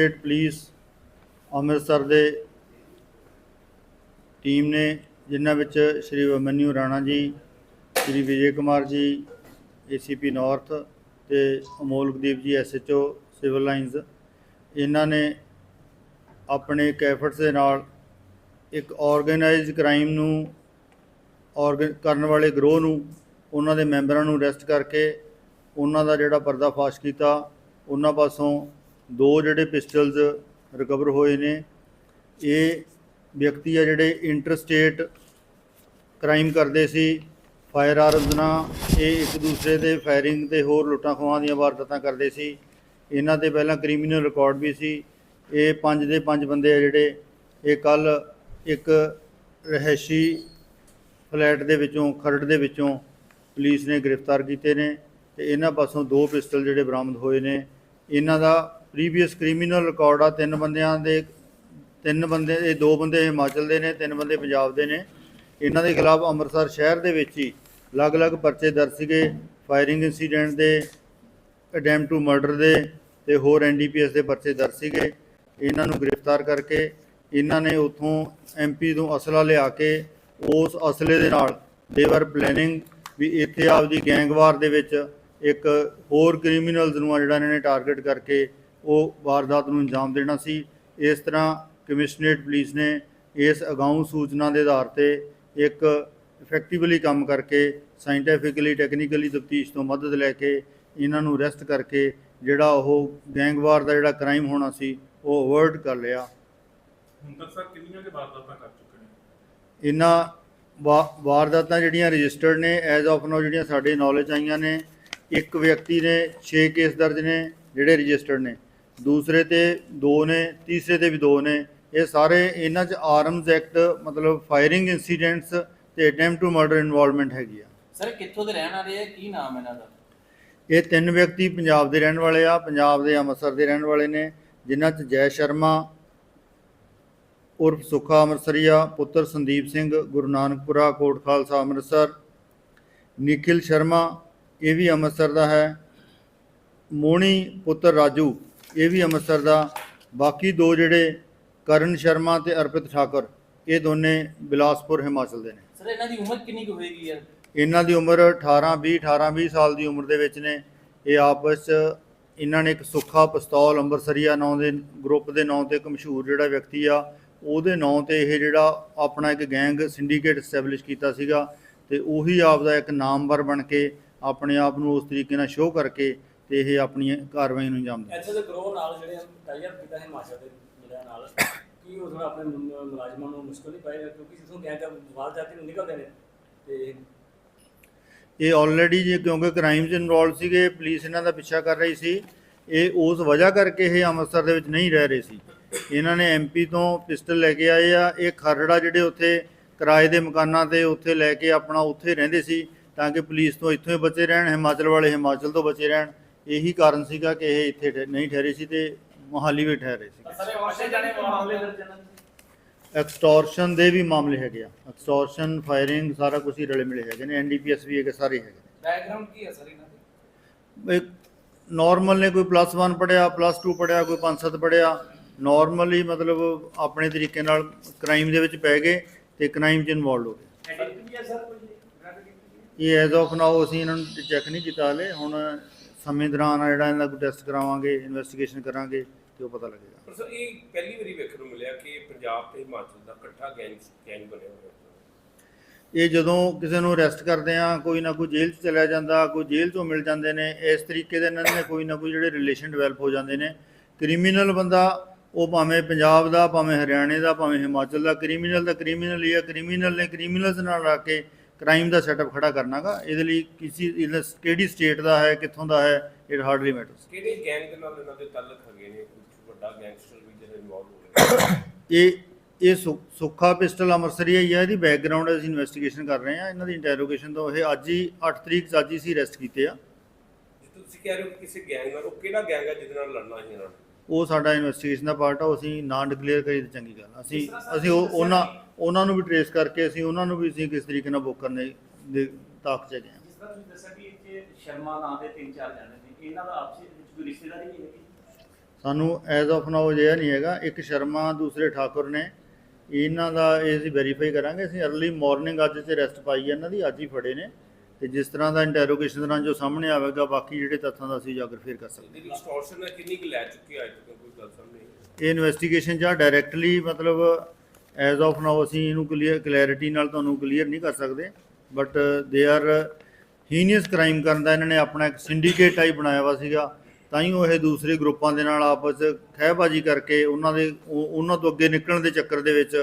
State police Amritsar ਦੇ team ਨੇ, ਜਿਨ੍ਹਾਂ ਵਿੱਚ ਸ਼੍ਰੀ ਅਮਨਿਊ ਰਾਣਾ ਜੀ, ਸ਼੍ਰੀ ਵਿਜੇ ਕੁਮਾਰ ਜੀ ਏਸੀਪੀ ਨਾਰਥ ਤੇ ਅਮੋਲਕਦੀਪ ਜੀ ਐਸਐਚਓ ਸਿਵਲ ਲਾਈਨਸ ਇਹਨਾਂ ਨੇ ਆਪਣੇ ਇੱਕ efforts ਦੇ ਨਾਲ ਇੱਕ ਆਰਗੇਨਾਈਜ਼ਡ ਕ੍ਰਾਈਮ ਨੂੰ ਔਰਗਨ ਕਰਨ ਵਾਲੇ ਗਰੋਹ ਨੂੰ, ਉਹਨਾਂ ਦੇ ਮੈਂਬਰਾਂ ਨੂੰ ਅਰੈਸਟ ਕਰਕੇ, ਉਹਨਾਂ ਦਾ ਜਿਹੜਾ ਪਰਦਾਫਾਸ਼ ਕੀਤਾ, ਉਹਨਾਂ ਪਾਸੋਂ ਦੋ ਜਿਹੜੇ ਪਿਸਟਲਸ ਰਿਕਵਰ ਹੋਏ ਨੇ, ਇਹ ਵਿਅਕਤੀ ਆ ਜਿਹੜੇ ਇੰਟਰਸਟੇਟ ਕ੍ਰਾਈਮ ਕਰਦੇ ਸੀ ਫਾਇਰ ਆਰਮਸ ਨਾਲ, ਇਹ ਇੱਕ ਦੂਸਰੇ ਦੇ ਫਾਇਰਿੰਗ ਤੇ ਹੋਰ ਲੁੱਟਾਂ ਖੋਹਾਂ ਦੀਆਂ ਵਾਰਦਾਤਾਂ ਕਰਦੇ ਸੀ। ਇਹਨਾਂ ਦੇ ਪਹਿਲਾਂ ਕ੍ਰਿਮੀਨਲ ਰਿਕਾਰਡ ਵੀ ਸੀ। ਇਹ ਪੰਜ ਦੇ ਪੰਜ ਬੰਦੇ ਆ ਜਿਹੜੇ, ਇਹ ਕੱਲ ਇੱਕ ਰਹਿਸ਼ੀ ਫਲੈਟ ਦੇ ਵਿੱਚੋਂ, ਖਰੜ ਦੇ ਵਿੱਚੋਂ ਪੁਲਿਸ ਨੇ ਗ੍ਰਿਫਤਾਰ ਕੀਤੇ ਨੇ ਤੇ ਇਹਨਾਂ ਪਾਸੋਂ ਦੋ ਪਿਸਟਲ ਜਿਹੜੇ ਬਰਾਮਦ ਹੋਏ ਨੇ। ਇਹਨਾਂ ਦਾ ਪ੍ਰੀਵੀਅਸ ਕ੍ਰਿਮੀਨਲ ਰਿਕਾਰਡ ਆ, ਤਿੰਨ ਬੰਦਿਆਂ ਦੇ, ਤਿੰਨ ਬੰਦੇ, ਇਹ ਦੋ ਬੰਦੇ ਹਿਮਾਚਲ ਦੇ ਨੇ, ਤਿੰਨ ਬੰਦੇ ਪੰਜਾਬ ਦੇ ਨੇ। ਇਹਨਾਂ ਦੇ ਖਿਲਾਫ ਅੰਮ੍ਰਿਤਸਰ ਸ਼ਹਿਰ ਦੇ ਵਿੱਚ ਹੀ ਅਲੱਗ-ਅਲੱਗ ਪਰਚੇ ਦਰਜ ਸੀਗੇ ਫਾਇਰਿੰਗ ਇਨਸੀਡੈਂਟ ਦੇ ਅਟੈਂਪਟ ਟੂ ਮਰਡਰ ਦੇ ਤੇ ਹੋਰ ਐਨਡੀਪੀਐਸ ਦੇ ਪਰਚੇ ਦਰਜ ਸੀਗੇ। ਇਹਨਾਂ ਨੂੰ ਗ੍ਰਿਫਤਾਰ ਕਰਕੇ ਇਹਨਾਂ ਨੇ ਉਥੋਂ ਐਮਪੀ ਤੋਂ ਅਸਲਾ ਲਿਆ ਕੇ ਉਸ ਅਸਲੇ ਦੇ ਨਾਲ ਦੇਵਰ ਪਲੈਨਿੰਗ ਵੀ ਇੱਥੇ ਆਪਦੀ ਗੈਂਗਵਾਰ ਦੇ ਵਿੱਚ ਇੱਕ ਹੋਰ ਕ੍ਰਿਮੀਨਲਸ ਨੂੰ ਆ ਜਿਹੜਾ ਇਹਨਾਂ ਨੇ ਟਾਰਗੇਟ ਕਰਕੇ ਉਹ ਵਾਰਦਾਤ ਨੂੰ ਅੰਜਾਮ ਦੇਣਾ ਸੀ। ਇਸ ਤਰ੍ਹਾਂ ਕਮਿਸ਼ਨਰੇਟ ਪੁਲਿਸ ਨੇ ਇਸ ਅਗਾਊਂ ਸੂਚਨਾ ਦੇ ਆਧਾਰ ਤੇ ਇੱਕ ਇਫੈਕਟਿਵਲੀ ਕੰਮ ਕਰਕੇ ਸਾਇੰਟੀਫਿਕਲੀ ਟੈਕਨੀਕਲੀ ਤਫਤੀਸ਼ ਤੋਂ ਮਦਦ ਲੈ ਕੇ ਇਹਨਾਂ ਨੂੰ ਅਰੈਸਟ ਕਰਕੇ ਜਿਹੜਾ ਉਹ ਗੈਂਗਵਾਰ ਦਾ ਜਿਹੜਾ ਕ੍ਰਾਈਮ ਹੋਣਾ ਸੀ ਉਹ ਅਵਰਟ ਕਰ ਲਿਆ। ਹੁਣ ਤੱਕ ਸਰ ਕਿੰਨੀਆਂ ਦੇ ਵਾਰਦਾਤਾਂ ਕਰ ਚੁੱਕੇ ਨੇ? ਇਹਨਾਂ ਵਾਰਦਾਤਾਂ ਜਿਹੜੀਆਂ ਰਜਿਸਟਰਡ ਨੇ ਐਜ਼ ਆਫ ਨਾਓ ਜਿਹੜੀਆਂ ਸਾਡੇ ਨੌਲੇਜ ਆਈਆਂ ਨੇ ਇੱਕ ਵਿਅਕਤੀ ਨੇ 6 ਕੇਸ ਦਰਜ ਨੇ ਜਿਹੜੇ ਰਜਿਸਟਰਡ ਨੇ। ਦੂਸਰੇ ਤੇ 2 ਨੇ ਤੀਸਰੇ ਤੇ ਵੀ 2 ਨੇ। ਇਹ ਸਾਰੇ ਇਹਨਾਂ 'ਚ ਆਰਮਸ ਐਕਟ ਮਤਲਬ ਫਾਇਰਿੰਗ ਇਨਸੀਡੈਂਟਸ ਤੇ ਅਟੈਂਪਟ ਟੂ ਮਰਡਰ ਇਨਵੋਲਵਮੈਂਟ ਹੈਗੀ ਆ। ਸਰ ਕਿੱਥੋਂ ਦੇ ਰਹਿਣ ਵਾਲੇ ਆ? ਕੀ ਨਾਮ ਇਹਨਾਂ ਦਾ? ਇਹ ਤਿੰਨ ਵਿਅਕਤੀ ਪੰਜਾਬ ਦੇ ਰਹਿਣ ਵਾਲੇ ਆ। ਪੰਜਾਬ ਦੇ ਅੰਮ੍ਰਿਤਸਰ ਦੇ ਰਹਿਣ ਵਾਲੇ ਨੇ ਜਿਨ੍ਹਾਂ 'ਚ ਜੈ ਸ਼ਰਮਾ ਉਰਫ ਸੁੱਖਾ ਅੰਮ੍ਰਿਤਸਰੀਆ ਪੁੱਤਰ ਸੰਦੀਪ ਸਿੰਘ ਗੁਰੂ ਨਾਨਕਪੁਰਾ ਕੋਟ ਖਾਲਸਾ ਅੰਮ੍ਰਿਤਸਰ ਨikhil ਸ਼ਰਮਾ ਇਹ ਵੀ ਅੰਮ੍ਰਿਤਸਰ ਦਾ ਹੈ। ਮੋਣੀ ਪੁੱਤਰ ਰਾਜੂ ਇਹ ਵੀ ਅੰਮ੍ਰਿਤਸਰ ਦਾ। ਬਾਕੀ ਦੋ ਜਿਹੜੇ ਕਰਨ ਸ਼ਰਮਾ ਤੇ ਅਰਪਿਤ ਠਾਕਰ ਇਹ ਦੋਨੇ ਬਿਲਾਸਪੁਰ ਹਿਮਾਚਲ ਦੇ ਨੇ। ਸਰ ਇਹਨਾਂ ਦੀ ਉਮਰ ਕਿੰਨੀ ਕੁ ਹੋਏਗੀ ਯਾਰ? ਇਹਨਾਂ ਦੀ ਉਮਰ 18 20 18 20 ਸਾਲ ਦੀ ਉਮਰ ਦੇ ਵਿੱਚ ਨੇ। ਇਹ ਆਪਸ 'ਚ ਇਹਨਾਂ ਨੇ ਇੱਕ ਸੁੱਖਾ ਪਿਸਤੌਲ ਅੰਬਰਸਰੀਆ ਨਾਂ ਦੇ ਗਰੁੱਪ ਦੇ ਨਾਂ ਤੇ ਇੱਕ ਮਸ਼ਹੂਰ ਜਿਹੜਾ ਵਿਅਕਤੀ ਆ ਉਹਦੇ ਨਾਂ ਤੇ ਇਹ ਜਿਹੜਾ ਆਪਣਾ ਇੱਕ ਗੈਂਗ ਸਿੰਡੀਕੇਟ ਐਸਟੈਬਲਿਸ਼ ਕੀਤਾ ਸੀਗਾ ਤੇ ਉਹੀ ਆਪ ਦਾ ਇੱਕ ਨਾਮਵਰ ਬਣ ਕੇ ਆਪਣੇ ਆਪ ਨੂੰ ਉਸ ਤਰੀਕੇ ਨਾਲ ਸ਼ੋਅ ਕਰਕੇ ਤੇ ਇਹ ਆਪਣੀ ਕਾਰਵਾਈ ਨੂੰ ਅੰਜਾਮ ਦਿੰਦੇ। ਦੇ ਗਰੋਹ ਨਾਲ ਜਿਹੜੇ ਟਾਈਅਰ ਕੀਤਾ ਹਿਮਾਚਲ ਦੇ ਜ਼ਿਲ੍ਹਿਆਂ ਨਾਲ ਕੀ ਉਹ ਥੋੜਾ ਆਪਣੇ ਮੁਲਾਜ਼ਮਾਂ ਨੂੰ ਮੁਸ਼ਕਲ ਨਹੀਂ ਪਾਏਗਾ ਕਿਉਂਕਿ ਜਿੱਥੋਂ ਗੈਂਗ ਵਾਲ ਜਾਤੀ ਨੂੰ ਨਿਕਲਦੇ ਨੇ ਤੇ ਇਹ ਆਲਰੇਡੀ ਜੇ ਕਿਉਂਕਿ ਕ੍ਰਾਈਮ 'ਚ ਇਨਵੋਲਵ ਸੀਗੇ ਪੁਲਿਸ ਇਹਨਾਂ ਦਾ ਪਿੱਛਾ ਕਰ ਰਹੀ ਸੀ ਇਹ ਉਸ ਵਜ੍ਹਾ ਕਰਕੇ ਇਹ ਅੰਮ੍ਰਿਤਸਰ ਦੇ ਵਿੱਚ ਨਹੀਂ ਰਹਿ ਰਹੇ ਸੀ। ਇਹਨਾਂ ਨੇ ਐਮਪੀ ਤੋਂ ਪਿਸਟਲ ਲੈ ਕੇ ਆਏ ਆ ਇਹ ਖਰੜਾ ਜਿਹੜੇ ਉੱਥੇ ਕਿਰਾਏ ਦੇ ਮਕਾਨਾਂ ਤੇ ਉੱਥੇ ਲੈ ਕੇ ਆਪਣਾ ਉੱਥੇ ਰਹਿੰਦੇ ਸੀ ਤਾਂ ਕਿ ਪੁਲਿਸ ਤੋਂ ਇੱਥੋਂ ਹੀ ਬਚੇ ਰਹਿਣ ਹਿਮਾਚਲ ਵਾਲੇ ਹਿਮਾਚਲ ਤੋਂ ਬਚੇ ਰਹਿਣ। ਇਹੀ ਕਾਰਨ ਸੀਗਾ ਕਿ ਇਹ ਇੱਥੇ ਠਹਿ- ਨਹੀਂ ਠਹਿਰੇ ਸੀ ਤੇ ਮੋਹਾਲੀ ਵੀ ਠਹਿਰੇ ਸੀ। ਸਾਰੇ ਵਾਸ਼ੇ ਜਾਣੇ ਮਾਮਲੇ ਦਰਜ ਹਨ ਐਕਸਟੋਰਸ਼ਨ ਦੇ ਵੀ ਮਾਮਲੇ ਹੈਗੇ ਆ। ਐਕਸਟੋਰਸ਼ਨ ਫਾਇਰਿੰਗ ਸਾਰਾ ਕੁਝ ਹੀ ਰਲੇ ਮਿਲੇ ਹੈਗੇ ਨੇ। ਐਨਡੀਪੀਐਸ ਵੀ ਹੈਗੇ ਸਾਰੇ ਹੈਗੇ ਬੈਕਗ੍ਰਾਉਂਡ ਕੀ ਹੈ ਸਰ ਇਹਨਾਂ ਦੀ? ਇੱਕ ਨਾਰਮਲ ਨੇ ਕੋਈ ਪਲੱਸ 1 ਪੜਿਆ ਪਲੱਸ 2 ਪੜਿਆ ਕੋਈ 5-7 ਪੜਿਆ ਨਾਰਮਲੀ ਮਤਲਬ ਆਪਣੇ ਤਰੀਕੇ ਨਾਲ ਕ੍ਰਾਈਮ ਦੇ ਵਿੱਚ ਪੈ ਗਏ ਤੇ ਕ੍ਰਾਈਮ 'ਚ ਇਨਵੋਲਡ ਹੋ ਗਏ। ਆਈਡੈਂਟੀਟੀ ਹੈ ਸਰ ਕੋਈ? ਇਹ ਐਜ਼ ਆਫ ਨਾਓ ਅਸੀਂ ਇਹਨਾਂ ਨੂੰ ਚੈੱਕ ਨਹੀਂ ਕੀਤਾ ਹਲੇ। ਹੁਣ ਸਮੇਂ ਦੌਰਾਨ ਆ ਜਿਹੜਾ ਇਹਨਾਂ ਦਾ ਟੈਸਟ ਕਰਾਵਾਂਗੇ ਇਨਵੈਸਟੀਗੇਸ਼ਨ ਕਰਾਂਗੇ ਤੇ ਉਹ ਪਤਾ ਲੱਗੇਗਾ। ਪਰ ਸਰ ਇਹ ਪਹਿਲੀ ਵਾਰੀ ਵੇਖਣ ਨੂੰ ਮਿਲਿਆ ਕਿ ਪੰਜਾਬ ਤੇ ਹਿਮਾਚਲ ਦਾ ਇਕੱਠਾ ਗੈਂਗ ਗੈਂਗ ਬਣਿਆ ਹੋਇਆ ਇਹ ਜਦੋਂ ਕਿਸੇ ਨੂੰ ਅਰੈਸਟ ਕਰਦੇ ਆ ਕੋਈ ਨਾ ਕੋਈ ਜੇਲ੍ਹ 'ਚ ਚਲਿਆ ਜਾਂਦਾ ਕੋਈ ਜੇਲ੍ਹ 'ਚੋਂ ਮਿਲ ਜਾਂਦੇ ਨੇ ਇਸ ਤਰੀਕੇ ਦੇ ਇਹਨਾਂ ਦੇ ਕੋਈ ਨਾ ਕੋਈ ਜਿਹੜੇ ਰਿਲੇਸ਼ਨ ਡਿਵੈਲਪ ਹੋ ਜਾਂਦੇ ਨੇ। ਕ੍ਰਿਮੀਨਲ ਬੰਦਾ ਉਹ ਭਾਵੇਂ ਪੰਜਾਬ ਦਾ ਭਾਵੇਂ ਹਰਿਆਣੇ ਦਾ ਭਾਵੇਂ ਹਿਮਾਚਲ ਦਾ ਕ੍ਰਿਮੀਨਲ ਦਾ ਕ੍ਰਿਮੀਨਲ ਹੀ ਆ ਕ੍ਰਿਮੀਨਲ ਨੇ ਕ੍ਰਿਮੀਨਲਸ ਨਾਲ ਲਾ ਕੇ ਕ੍ਰਾਈਮ ਦਾ ਸੈਟਅਪ ਖੜਾ ਕਰਨਾਗਾ। ਇਹਦੇ ਲਈ ਕਿਸੇ ਕਿਹੜੀ ਸਟੇਟ ਦਾ ਹੈ ਕਿੱਥੋਂ ਦਾ ਹੈ ਇਟ ਹਾਰਡਲੀ ਮੈਟਰਸ ਕਿਹੜੇ ਗੈਂਗ ਦੇ ਨਾਲ ਇਹਨਾਂ ਦੇ ਤਾਲੁਕ ਹੈਗੇ ਨੇ? ਕੁਝ ਵੱਡਾ ਗੈਂਗਸਟਰ ਵੀ ਜਿਹੜੇ ਇਨਵੋਲਵ ਹੋ ਰਹੇ ਇਹ ਇਹ ਸੁੱਖਾ ਪਿਸਟਲ ਅੰਮ੍ਰਿਤਸਰੀਆ ਹੀ ਆ ਇਹਦੀ ਬੈਕਗ੍ਰਾਉਂਡ ਅਸੀਂ ਇਨਵੈਸਟੀਗੇਸ਼ਨ ਕਰ ਰਹੇ ਆ ਇਹਨਾਂ ਦੀ ਇੰਟਰੋਗੇਸ਼ਨ ਤੋਂ ਇਹ ਅੱਜ ਹੀ 8 ਤਰੀਕ ਅੱਜ ਹੀ ਸੀ ਅਰੈਸਟ ਕੀਤੇ ਆ। ਤੁਸੀਂ ਕਹਿ ਰਹੇ ਹੋ ਕਿਸੇ ਗੈਂਗ ਨਾਲ ਉਹ ਕਿਹੜਾ ਗੈਂਗ ਹੈ ਜਿਹਦੇ ਨਾਲ ਲੜਨਾ ਸੀ ਇਹਨਾਂ ਨੇ? ਉਹ ਸਾਡਾ ਇਨਵੈਸਟੀਗੇਸ਼ਨ ਦਾ ਪਾਰਟ ਆ ਉਹ ਅਸੀਂ ਨਾਂ ਡਿਕਲੇਅਰ ਕਰੀ ਤਾਂ ਚੰਗੀ ਗੱਲ। ਅਸੀਂ ਅਸੀਂ ਉਹ ਉਹਨਾਂ ਉਹਨਾਂ ਨੂੰ ਵੀ ਟਰੇਸ ਕਰਕੇ ਅਸੀਂ ਉਹਨਾਂ ਨੂੰ ਵੀ ਅਸੀਂ ਕਿਸ ਤਰੀਕੇ ਨਾਲ ਬੁੱਕ ਕਰਨੇ ਦੇ ਤਾਕ ਚ ਗਏ ਜਿਸ ਤਰ੍ਹਾਂ ਤੁਸੀਂ ਦੱਸਿਆ ਕਿ ਇੱਥੇ ਸ਼ਰਮਾ ਨਾਂ ਦੇ ਤਿੰਨ ਚਾਰ ਜਣੇ ਨੇ। ਇਹਨਾਂ ਦਾ ਆਪਸੀ ਵਿੱਚ ਕੋਈ ਰਿਸ਼ਤੇਦਾਰੀ ਵੀ ਹੈਗੀ? ਸਾਨੂੰ ਐਜ਼ ਆਫ ਨਾਓ ਜਿਹਾ ਨਹੀਂ ਹੈਗਾ। ਇੱਕ ਸ਼ਰਮਾ ਦੂਸਰੇ ਠਾਕੁਰ ਨੇ। ਇਹਨਾਂ ਦਾ ਇਹ ਅਸੀਂ ਵੈਰੀਫਾਈ ਕਰਾਂਗੇ। ਅਸੀਂ ਅਰਲੀ ਮਾਰਨਿੰਗ ਅੱਜ ਤੇ ਰੈਸਟ ਪਾਈ ਹੈ ਇਹਨਾਂ ਦੀ ਅੱਜ ਹੀ ਫੜੇ ਨੇ। ਤੇ ਜਿਸ ਤਰ੍ਹਾਂ ਦਾ ਇੰਟਰੋਗੇਸ਼ਨ ਦੌਰਾਨ ਜੋ ਸਾਹਮਣੇ ਆਵੇਗਾ ਬਾਕੀ ਜਿਹੜੇ ਤੱਥਾਂ ਦਾ ਅਸੀਂ ਉਜਾਗਰ ਫੇਰ ਕਰ ਸਕਦੇ ਇਹਦੀ ਐਕਸਟੋਰਸ਼ਨ ਕਿੰਨੀ ਕੁ ਲੈ ਚੁੱਕੀ ਹੈ ਅੱਜ ਤੱਕ? ਕੋਈ ਗੱਲ ਸਾਹਮਣੇ। ਇਹ ਇਨਵੈਸਟੀਗੇਸ਼ਨ ਜਾਂ ਡਾਇਰੈਕਟਲੀ ਮਤਲਬ ਐਜ਼ ਆਫ ਨਾਓ ਅਸੀਂ ਇਹਨੂੰ ਕਲੀਅਰ ਕਲੈਰਿਟੀ ਨਾਲ ਤੁਹਾਨੂੰ ਕਲੀਅਰ ਨਹੀਂ ਕਰ ਸਕਦੇ but they are heinous crime ਕਰਨ ਦਾ ਇਹਨਾਂ ਨੇ ਆਪਣਾ ਇੱਕ ਸਿੰਡੀਕੇਟ ਟਾਈਪ ਬਣਾਇਆ ਵਾ ਸੀਗਾ। ਤਾਂ ਹੀ ਉਹ ਇਹ ਦੂਸਰੇ ਗਰੁੱਪਾਂ ਦੇ ਨਾਲ ਆਪਸ ਖਹਿਬਾਜ਼ੀ ਕਰਕੇ ਉਹਨਾਂ ਦੇ ਉਹ- ਉਹਨਾਂ ਤੋਂ ਅੱਗੇ ਨਿਕਲਣ ਦੇ ਚੱਕਰ ਦੇ ਵਿੱਚ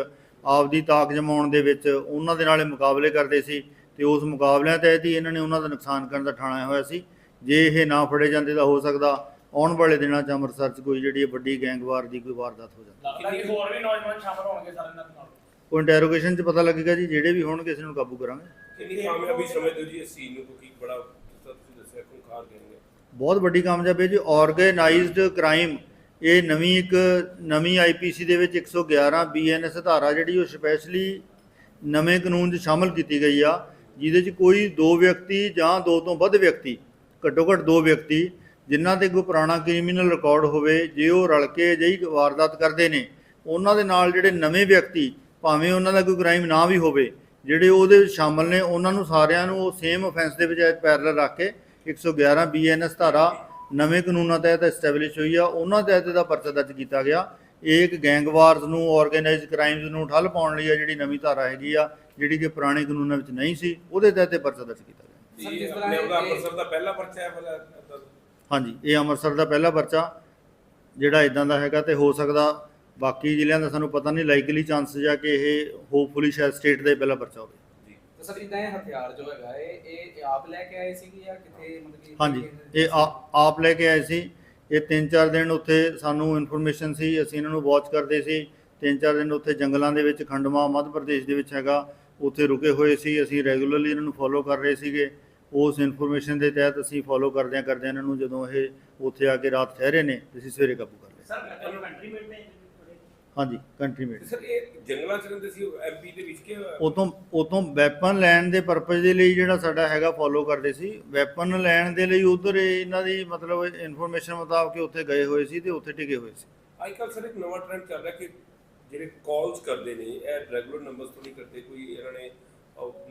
ਆਪਦੀ ਤਾਕ ਜਮਾਉਣ ਦੇ ਵਿੱਚ ਉਹਨਾਂ ਦੇ ਨਾਲ ਮੁਕਾਬਲੇ ਕਰਦੇ ਸੀ। ਤੇ ਉਸ ਮੁਕਾਬਲਿਆਂ ਤਹਿਤ ਹੀ ਇਹਨਾਂ ਨੇ ਉਹਨਾਂ ਦਾ ਨੁਕਸਾਨ ਕਰਨ ਦਾ ਠਾਣਿਆ ਹੋਇਆ ਸੀ। ਜੇ ਇਹ ਨਾ ਫੜੇ ਜਾਂਦੇ ਤਾਂ ਹੋ ਸਕਦਾ ਆਉਣ ਵਾਲੇ ਦਿਨਾਂ 'ਚ ਅੰਮ੍ਰਿਤਸਰ 'ਚ ਕੋਈ ਜਿਹੜੀ ਵੱਡੀ ਗੈਂਗਵਾਰ ਦੀ ਕੋਈ ਵਾਰਦਾਤ ਹੋ ਜਾਂਦੀ ਲੱਗਦਾ ਕਿ ਹੋਰ ਵੀ ਨੌਜਵਾਨ ਸ਼ਾਮਲ ਹੋਣਗੇ ਸਾਰੇ ਇਹਨਾਂ ਦੇ ਨਾਲ। ਉਹ ਇੰਟਰੋਗੇਸ਼ਨ 'ਚ ਪਤਾ ਲੱਗੇਗਾ ਜੀ ਜਿਹੜੇ ਵੀ ਹੋਣਗੇ ਇਸ ਨੂੰ ਕਾਬੂ ਕਰਾਂਗੇ। ਕਿੰਨੀ ਕਾਮਯਾਬੀ ਸਮਝਦੇ ਹੋ ਜੀ ਇਸ ਸੀਨ ਨੂੰ? ਕਿਉਂਕਿ ਬੜਾ ਤੁਸੀਂ ਦੱਸਿਆ ਖੁੰਖਾਰ ਗੈਂਗ ਬਹੁਤ ਵੱਡੀ ਕਾਮਯਾਬੀ ਹੈ ਜੀ। ਆਰਗੇਨਾਈਜ਼ਡ ਕ੍ਰਾਈਮ ਇਹ ਨਵੀਂ ਇੱਕ ਨਵੀਂ ਆਈਪੀਸੀ ਦੇ ਵਿੱਚ 111 ਬੀਐਨਐਸ ਧਾਰਾ ਜਿਹੜੀ ਉਹ ਸਪੈਸ਼ਲੀ ਨਵੇਂ ਕਾਨੂੰਨ 'ਚ ਸ਼ਾਮਲ ਕੀਤੀ ਗਈ ਆ। ਜਿਹਦੇ 'ਚ ਕੋਈ ਦੋ ਵਿਅਕਤੀ ਜਾਂ ਦੋ ਤੋਂ ਵੱਧ ਵਿਅਕਤੀ ਘੱਟੋ ਘੱਟ ਦੋ ਵਿਅਕਤੀ, ਜਿਨ੍ਹਾਂ ਤੇ ਕੋਈ ਪੁਰਾਣਾ ਕ੍ਰਿਮੀਨਲ ਰਿਕਾਰਡ ਹੋਵੇ, ਜੇ ਉਹ ਰਲ ਕੇ ਅਜਿਹੀ ਵਾਰਦਾਤ ਕਰਦੇ ਨੇ, ਉਹਨਾਂ ਦੇ ਨਾਲ ਜਿਹੜੇ ਨਵੇਂ ਵਿਅਕਤੀ, ਭਾਵੇਂ ਉਹਨਾਂ ਦਾ ਕੋਈ ਕ੍ਰਾਈਮ ਨਾ ਵੀ ਹੋਵੇ, ਜਿਹੜੇ ਉਹਦੇ ਵਿੱਚ ਸ਼ਾਮਲ ਨੇ, ਉਹਨਾਂ ਨੂੰ ਸਾਰਿਆਂ ਨੂੰ ਉਹ ਸੇਮ ਅਫੈਂਸ ਦੇ ਵਿੱਚ ਪੈਰਲਲ ਰੱਖ ਕੇ 111 ਬੀਐਨਐਸ ਧਾਰਾ ਨਵੇਂ ਕਾਨੂੰਨਾਂ ਤਹਿਤ ਐਸਟੈਬਲਿਸ਼ ਹੋਈ ਆ, ਉਹਨਾਂ ਤਹਿਤ ਇਹਦਾ ਪਰਚਾ ਦਰਜ ਕੀਤਾ ਗਿਆ। ਇਹ ਇੱਕ ਗੈਂਗਵਾਰਸ ਨੂੰ ਆਰਗੇਨਾਈਜ਼ਡ ਕ੍ਰਾਈਮਸ ਨੂੰ ਠੱਲ ਪਾਉਣ ਲਈ ਆ ਜਿਹੜੀ ਨਵੀਂ ਧਾਰਾ ਹੈਗੀ ਆ ਜਿਹੜੀ ਕਿ ਪੁਰਾਣੇ ਕਾਨੂੰਨਾਂ ਵਿੱਚ ਨਹੀਂ ਸੀ ਉਹਦੇ ਤਹਿਤ ਇਹ ਪਰਚਾ ਦਰਜ ਕੀਤਾ ਗਿਆ ਆਪਣੇ ਉਹਦਾ ਅੰਮ੍ਰਿਤਸਰ ਦਾ ਪਹਿਲਾ ਪਰਚਾ ਹੈ? ਹਾਂਜੀ ਇਹ ਅੰਮ੍ਰਿਤਸਰ ਦਾ ਪਹਿਲਾ ਪਰਚਾ ਜਿਹੜਾ ਇਦਾਂ ਦਾ ਹੈਗਾ ਤੇ ਹੋ ਸਕਦਾ ਬਾਕੀ ਜ਼ਿਲ੍ਹਿਆਂ ਦਾ ਸਾਨੂੰ ਪਤਾ ਨਹੀਂ ਲਾਈਕਲੀ ਚਾਂਸਸ ਆ ਕਿ ਇਹ ਹੋਪਫੁਲੀ ਸ਼ਾਇਦ ਸਟੇਟ ਦਾ ਹੀ ਪਹਿਲਾ ਪਰਚਾ ਹੋਵੇ ਤੇ ਸਰ ਇਦਾਂ ਇਹ ਹਥਿਆਰ ਜੋ ਹੈਗਾ ਇਹ ਇਹ ਆਪ ਲੈ ਕੇ ਆਏ ਸੀਗੇ ਜਾਂ ਕਿਤੇ ਮਤਲਬ ਕਿ ਹਾਂਜੀ ਇਹ ਆਪ ਲੈ ਕੇ ਆਏ ਸੀ ਇਹ 3-4 ਦਿਨ ਉੱਥੇ ਸਾਨੂੰ ਇਨਫੋਰਮੇਸ਼ਨ ਸੀ, ਅਸੀਂ ਇਹਨਾਂ ਨੂੰ ਵਾਚ ਕਰਦੇ ਸੀ। 3-4 ਦਿਨ ਉੱਥੇ ਜੰਗਲਾਂ ਦੇ ਵਿੱਚ, ਖੰਡਵਾ, ਮੱਧ ਪ੍ਰਦੇਸ਼ ਦੇ ਵਿੱਚ ਹੈਗਾ। ਉੱਥੇ ਰੁਕੇ ਹੋਏ ਸੀ, ਅਸੀਂ ਰੈਗੂਲਰਲੀ ਇਹਨਾਂ ਨੂੰ ਫੋਲੋ ਕਰ ਰਹੇ ਸੀਗੇ। ਉਸ ਇਨਫੋਰਮੇਸ਼ਨ ਦੇ ਤਹਿਤ ਅਸੀਂ ਫੋਲੋ ਕਰਦਿਆਂ ਕਰਦਿਆਂ ਇਹਨਾਂ ਨੂੰ ਜਦੋਂ ਇਹ ਉੱਥੇ ਆ ਕੇ ਰਾਤ ਠਹਿਰੇ ਨੇ ਤੇ ਅਸੀਂ ਸਵੇਰੇ ਕਾਬੂ ਕਰ ਲਿਆ ਸਰ ਕੰਟਰੀ ਮੇਟ ਹਾਂਜੀ ਕੰਟਰੀ ਮੇਡ ਸਰ ਇਹ ਜੰਗਲਾਂ 'ਚ ਰਹਿੰਦੇ ਸੀ ਐਮਪੀ ਦੇ ਵਿੱਚ ਕਿ ਉਤੋਂ ਉਤੋਂ ਵੈਪਨ ਲੈਣ ਦੇ ਪਰਪਸ ਦੇ ਲਈ ਜਿਹੜਾ ਸਾਡਾ ਹੈਗਾ ਫੋਲੋ ਕਰਦੇ ਸੀ। ਵੈਪਨ ਲੈਣ ਦੇ ਲਈ ਉਧਰ ਇਹਨਾਂ ਦੀ ਮਤਲਬ ਇਨਫੋਰਮੇਸ਼ਨ ਮੁਤਾਬਕ ਉੱਥੇ ਗਏ ਹੋਏ ਸੀ ਤੇ ਉੱਥੇ ਟਿਕੇ ਹੋਏ ਸੀ। ਅੱਜ ਕੱਲ੍ਹ ਸਰ ਇੱਕ ਨਵਾਂ ਟ੍ਰੈਂਡ ਚੱਲ ਰਿਹਾ ਕਿ ਜਿਹੜੇ ਕਾਲਸ ਕਰਦੇ ਨੇ ਇਹ ਰੈਗੂਲਰ ਨੰਬਰਸ ਤੋਂ ਨਹੀਂ ਕਰਦੇ ਕੋਈ ਇਹਨਾਂ ਨੇ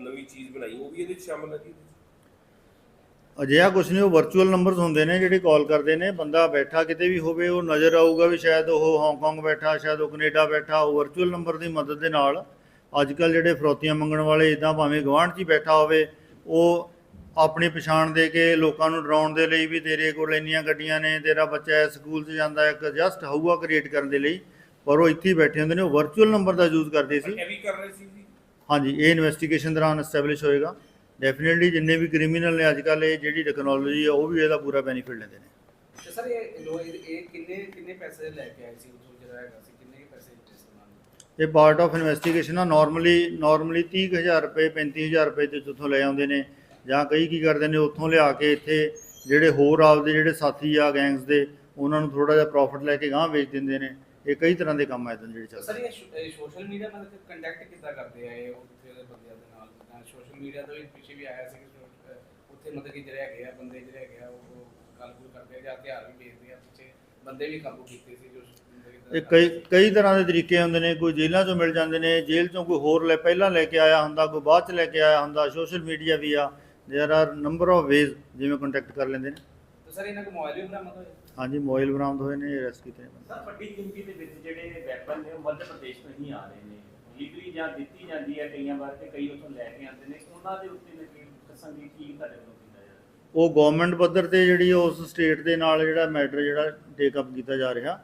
ਨਵੀਂ ਚੀਜ਼ ਬਣਾਈ ਉਹ ਵੀ ਇਹਦੇ 'ਚ ਸ਼ਾਮਲ ਹੈ ਜੀ? ਅਜਿਹਾ ਕੁਝ ਨਹੀਂ ਉਹ ਵਰਚੁਅਲ ਨੰਬਰਸ ਹੁੰਦੇ ਨੇ ਜਿਹੜੇ ਕਾਲ ਕਰਦੇ ਨੇ ਬੰਦਾ ਬੈਠਾ ਕਿਤੇ ਵੀ ਹੋਵੇ ਉਹ ਨਜ਼ਰ ਆਊਗਾ ਵੀ ਸ਼ਾਇਦ ਉਹ ਹਾਂਗਕਾਂਗ ਬੈਠਾ ਸ਼ਾਇਦ ਉਹ ਕੈਨੇਡਾ ਬੈਠਾ ਉਹ ਵਰਚੁਅਲ ਨੰਬਰ ਦੀ ਮਦਦ ਦੇ ਨਾਲ ਅੱਜ ਕੱਲ ਜਿਹੜੇ ਫਰੋਤੀਆਂ ਮੰਗਣ ਵਾਲੇ ਇਦਾਂ ਭਾਵੇਂ ਗਵਾਂਢ 'ਚ ਹੀ ਬੈਠਾ ਹੋਵੇ ਉਹ ਆਪਣੀ ਪਛਾਣ ਦੇ ਕੇ ਲੋਕਾਂ ਨੂੰ ਡਰਾਉਣ ਦੇ ਲਈ ਵੀ ਤੇਰੇ ਕੋਲ ਇੰਨੀਆਂ ਗੱਡੀਆਂ ਨੇ ਤੇਰਾ ਬੱਚਾ ਸਕੂਲ 'ਚ ਜਾਂਦਾ ਇੱਕ ਜਸਟ ਹਊਆ ਕ੍ਰੀਏਟ ਕਰਨ ਦੇ ਲਈ ਪਰ ਉਹ ਇੱਥੇ ਹੀ ਬੈਠੇ ਹੁੰਦੇ ਨੇ ਉਹ ਵਰਚੁਅਲ ਨੰਬਰ ਦਾ ਯੂਜ਼ ਕਰਦੇ ਸੀ। ਇਹ ਵੀ ਕਰ ਰਹੇ ਸੀ ਹਾਂਜੀ ਇਹ ਇਨਵੈਸਟੀਗੇਸ਼ਨ ਦੌਰਾਨ ਐਸਟੈਬਲਿਸ਼ ਹੋਏਗਾ। ਡੈਫੀਨਿਟਲੀ ਜਿੰਨੇ ਵੀ ਕ੍ਰਿਮੀਨਲ ਨੇ ਅੱਜ ਕੱਲ ਇਹ ਜਿਹੜੀ ਟੈਕਨੋਲੋਜੀ ਆ ਉਹ ਵੀ ਇਹਦਾ ਪੂਰਾ ਬੈਨੀਫਿਟ ਲੈਂਦੇ ਨੇ। ਤੇ ਸਰ ਇਹ ਲੋ ਇਹ ਇਹ ਕਿੰਨੇ ਕਿੰਨੇ ਪੈਸੇ ਲੈ ਕੇ ਆਏ ਸੀ ਉਦੋਂ ਜਿਹੜਾ ਹੈਗਾ ਸੀ? ਕਿੰਨੇ ਕੁ ਪੈਸੇ ਦਿੱਤੇ ਸੀ ਉਹਨਾਂ ਨੂੰ? ਇਹ ਪਾਰਟ ਆਫ ਇਨਵੈਸਟੀਗੇਸ਼ਨ ਆ ਨਾਰਮਲੀ ਨਾਰਮਲੀ 30000 ਰੁਪਏ 35000 ਰੁਪਏ ਤੇ ਉੱਥੋਂ ਲੈ ਆਉਂਦੇ ਨੇ। ਜਾਂ ਕਈ ਕੀ ਕਰਦੇ ਨੇ ਉੱਥੋਂ ਲਿਆ ਕੇ ਇੱਥੇ ਜਿਹੜੇ ਹੋਰ ਆਪਦੇ ਜਿਹੜੇ ਸਾਥੀ ਆ ਗੈਂਗਸ ਦੇ ਉਹਨਾਂ ਨੂੰ ਥੋੜਾ ਜਿਹਾ ਪ੍ਰੋਫਿਟ ਲੈ ਕੇ ਗਾਂਹ ਵੇਚ ਦਿੰਦੇ ਨੇ। ਇਹ ਕਈ ਤਰ੍ਹਾਂ ਦੇ ਕੰਮ ਆ ਇਦਾਂ ਜਿਹੜੇ ਤੇ ਸਰ ਚੱਲਦੇ ਇਹ ਸੋਸ਼ਲ ਮੀਡੀਆ ਮਤਲਬ ਕਿ ਕੰਟੈਕਟ ਕਿੱਦਾਂ ਕਰਦੇ ਆ ਇਹ ਉੱਥੇ ਦੇ ਬੰਦਿਆਂ ਦੇ ਨਾਲ? ਸੋਸ਼ਲ ਮੀਡੀਆ ਤੋਂ ਵੀ ਪਿੱਛੇ ਵੀ ਆਇਆ ਸੀ ਕਿ ਸੋ- ਅਹ ਉੱਥੇ ਮਤਲਬ ਕਿ ਜਿਹੜੇ ਹੈਗੇ ਆ ਬੰਦੇ ਜਿਹੜੇ ਹੈਗੇ ਆ ਉਹ ਗੱਲ ਗੁੱਲ ਕਰਦੇ ਆ ਜਾਂ ਹਥਿਆਰ ਵੀ ਵੇਚਦੇ ਆ ਪਿੱਛੇ ਬੰਦੇ ਵੀ ਕਾਬੂ ਕੀਤੇ ਸੀ ਜੋ ਮਤਲਬ ਕਿ ਇਹ ਕਈ ਕਈ ਤਰ੍ਹਾਂ ਦੇ ਤਰੀਕੇ ਹੁੰਦੇ ਨੇ ਕੋਈ ਜੇਲ੍ਹਾਂ ਚੋਂ ਮਿਲ ਜਾਂਦੇ ਨੇ ਜੇਲ੍ਹ ਚੋਂ ਕੋਈ ਹੋਰ ਲੈ ਪਹਿਲਾਂ ਲੈ ਕੇ ਆਇਆ ਹੁੰਦਾ ਕੋਈ ਬਾਅਦ ਚ ਲੈ ਕੇ ਆਇਆ ਹੁੰਦਾ ਸੋਸ਼ਲ ਮੀਡੀਆ ਵੀ ਆ there are number of ways ਜਿਵੇਂ ਕੰਟੈਕਟ ਕਰ ਲੈਂਦੇ ਨੇ ਤੇ ਸਰ ਇਹਨਾਂ ਕੋ ਮੋਬਾਈਲ ਵੀ ਬਰਾਮਦ ਹੋਏ ਹਾਂਜੀ ਮੋਬਾਈਲ ਬਰਾਮਦ ਹੋਏ ਨੇ ਅਰੈਸਟ ਕੀਤੇ ਨੇ ਬੰਦੇ। ਸਰ ਵੱਡੀ ਗਿਣਤੀ ਦੇ ਵਿੱਚ ਜਿਹੜੇ ਵੈਪਨ ਨੇ ਉਹ ਮੱਧ ਪ੍ਰਦੇਸ਼ ਤੋਂ ਹੀ ਆ ਰਹੇ ਨੇ ਲੀਗਲੀ ਜਾਂ ਦਿੱਤੀ ਜਾਂਦੀ ਹੈ ਕਈਆਂ ਵਾਰ ਤੇ ਕਈ ਉੱਥੋਂ ਲੈ ਕੇ ਆਉਂਦੇ ਨੇ। ਉਹਨਾਂ ਦੇ ਉੱਤੇ ਨਕੀ ਕਿਸਮ ਦੀ ਕੀ ਤੁਹਾਡੇ ਵੱਲੋਂ ਕੀਤਾ ਜਾ ਰਿਹਾ? ਉਹ ਗਵਰਨਮੈਂਟ ਪੱਧਰ ਤੇ ਜਿਹੜੀ ਉਸ ਸਟੇਟ ਦੇ ਨਾਲ ਜਿਹੜਾ ਮੈਟਰ ਜਿਹੜਾ ਟੇਕ ਅਪ ਕੀਤਾ ਜਾ ਰਿਹਾ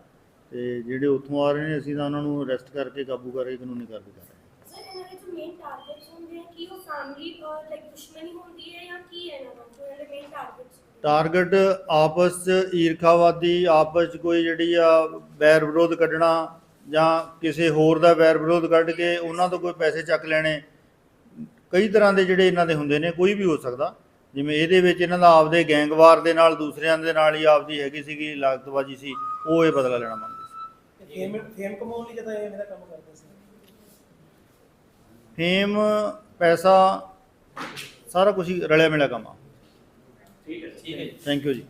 ਤੇ ਜਿਹੜੇ ਉੱਥੋਂ ਆ ਰਹੇ ਨੇ ਅਸੀਂ ਤਾਂ ਉਹਨਾਂ ਨੂੰ ਅਰੈਸਟ ਕਰਕੇ ਕਾਬੂ ਕਰਕੇ ਕਾਨੂੰਨੀ ਕਾਰਵਾਈ ਕਰ ਰਹੇ ਹਾਂ। ਸਰ ਇਹਨਾਂ ਦੇ ਜੋ ਮੇਨ ਟਾਰਗੇਟਸ ਹੁੰਦੇ ਆ ਕਿ ਉਹ ਫੈਮਿਲੀ ਲਾਈਕ ਦੁਸ਼ਮਣੀ ਹੁੰਦੀ ਹੈ ਜਾਂ ਕੀ ਹੈ ਇਹਨਾਂ ਦਾ? ਦੇ ਮੇਨ ਟਾਰਗੇਟਸ ਟਾਰਗੇਟ ਆਪਸ ਚ ਈਰਖਾਵਾਦੀ ਆਪਸ ਚ ਕੋਈ ਜਿਹੜੀ ਆ ਵੈਰ ਵਿਰੋਧ ਕੱਢਣਾ ਜਾਂ ਕਿਸੇ ਹੋਰ ਦਾ ਵੈਰ ਵਿਰੋਧ ਕੱਢ ਕੇ ਉਹਨਾਂ ਤੋਂ ਕੋਈ ਪੈਸੇ ਚੱਕ ਲੈਣੇ ਕਈ ਤਰ੍ਹਾਂ ਦੇ ਜਿਹੜੇ ਇਹਨਾਂ ਦੇ ਹੁੰਦੇ ਨੇ ਕੋਈ ਵੀ ਹੋ ਸਕਦਾ। ਜਿਵੇਂ ਇਹਦੇ ਵਿੱਚ ਇਹਨਾਂ ਦਾ ਆਪਦੇ ਗੈਂਗਵਾਰ ਦੇ ਨਾਲ ਦੂਸਰਿਆਂ ਦੇ ਨਾਲ ਹੀ ਆਪਦੀ ਹੈਗੀ ਸੀਗੀ ਲਾਗਤਬਾਜੀ ਸੀ ਉਹ ਇਹ ਬਦਲਾ ਲੈਣਾ ਮੰਗਦੇ ਸੀ। ਫੇਮ ਫੇਮ ਕਮਾਉਣ ਲਈ ਜਦੋਂ ਇਹ ਮੇਰਾ ਕੰਮ ਕਰਦੇ ਸੀ? ਫੇਮ ਪੈਸਾ ਸਾਰਾ ਕੁਝ ਰਲਿਆ ਮਿਲਿਆ ਕੰਮ ਆ। ਠੀਕ ਹੈ ਠੀਕ ਹੈ ਜੀ। ਥੈਂਕ ਯੂ ਜੀ।